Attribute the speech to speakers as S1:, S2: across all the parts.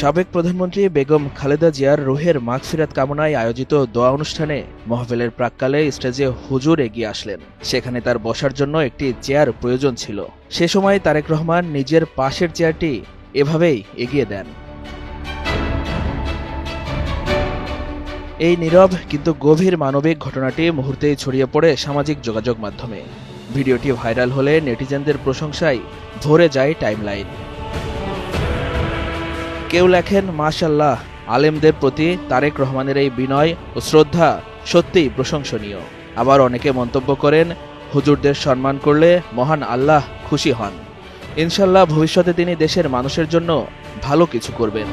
S1: সাবেক প্রধানমন্ত্রী বেগম খালেদা জিয়ার রুহের মাগফিরাত কামনায় আয়োজিত দোয়া অনুষ্ঠানে মহফিলের প্রাককালে স্টেজে হুজুর এগিয়ে আসলেন। সেখানে তার বসার জন্য একটি চেয়ার প্রয়োজন ছিল। সে সময় তারেক রহমান নিজের পাশের চেয়ারটি এভাবেই এগিয়ে দেন। এই নীরব কিন্তু গভীর মানবিক ঘটনাটি মুহূর্তেই ছড়িয়ে পড়ে সামাজিক যোগাযোগ মাধ্যমে। ভিডিওটি ভাইরাল হলে নেটিজেনদের প্রশংসায় ভরে যায় টাইমলাইন। কেউ লেখেন মাশাল্লাহ আলেমদের প্রতি তারেক রহমানের এই বিনয় ও শ্রদ্ধা সত্যিই প্রশংসনীয়। আবার অনেকে মন্তব্য করেন, হুজুরদের সম্মান করলে মহান আল্লাহ খুশি হন। ইনশাল্লাহ ভবিষ্যতে তিনি দেশের মানুষের জন্য ভালো কিছু করবেন।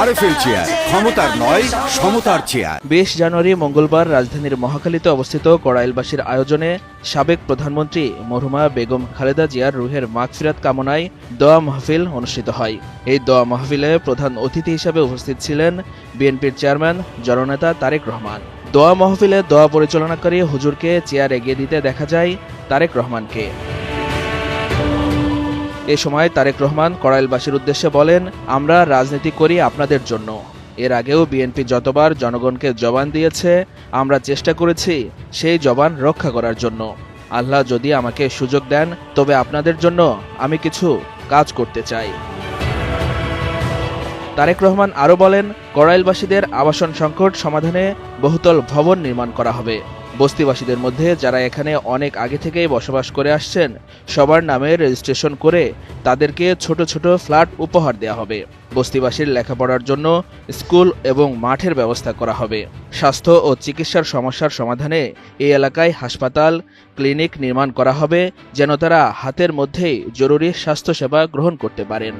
S2: আরএফএল চেয়ার ক্ষমতার নয় সমতার চেয়ার।
S1: বিশ জানুয়ারি মঙ্গলবার রাজধানীর মহাখালীতে অবস্থিত কড়াইলবাসীর আয়োজনে সাবেক প্রধানমন্ত্রী মরহুমা বেগম খালেদা জিয়ার রুহের মাগফিরাত কামনায় দোয়া মাহফিল অনুষ্ঠিত হয়। এই দোয়া মাহফিলে প্রধান অতিথি হিসেবে উপস্থিত ছিলেন বিএনপির চেয়ারম্যান জননেতা তারেক রহমান। দোয়া মাহফিলে দোয়া পরিচালনাকারী হুজুরকে চেয়ার এগিয়ে দিতে দেখা যায় তারেক রহমানকে। এ সময় তারেক রহমান কড়াইলবাসীর উদ্দেশ্যে বলেন, আমরা রাজনীতি করি আপনাদের জন্য। এর আগেও বিএনপি যতবার জনগণকে জবান দিয়েছে, আমরা চেষ্টা করেছি সেই জবান রক্ষা করার জন্য। আল্লাহ যদি আমাকে সুযোগ দেন, তবে আপনাদের জন্য আমি কিছু কাজ করতে চাই। তারেক রহমান আরও বলেন কড়াইলবাসীদের আবাসন সংকট সমাধানে বহুতল ভবন নির্মাণ করা হবে। বস্তিবাসীদের মধ্যে যারা এখানে অনেক আগে থেকেই বসবাস করে আসছেন, সবার নামে রেজিস্ট্রেশন করে তাদেরকে ছোট ছোট ফ্ল্যাট উপহার দেওয়া হবে। বস্তিবাসীর লেখাপড়ার জন্য স্কুল এবং মাঠের ব্যবস্থা করা হবে। স্বাস্থ্য ও চিকিৎসার সমস্যার সমাধানে এই এলাকায় হাসপাতাল, ক্লিনিক নির্মাণ করা হবে, যেন তারা হাতের মধ্যেই জরুরি স্বাস্থ্যসেবা গ্রহণ করতে পারেন।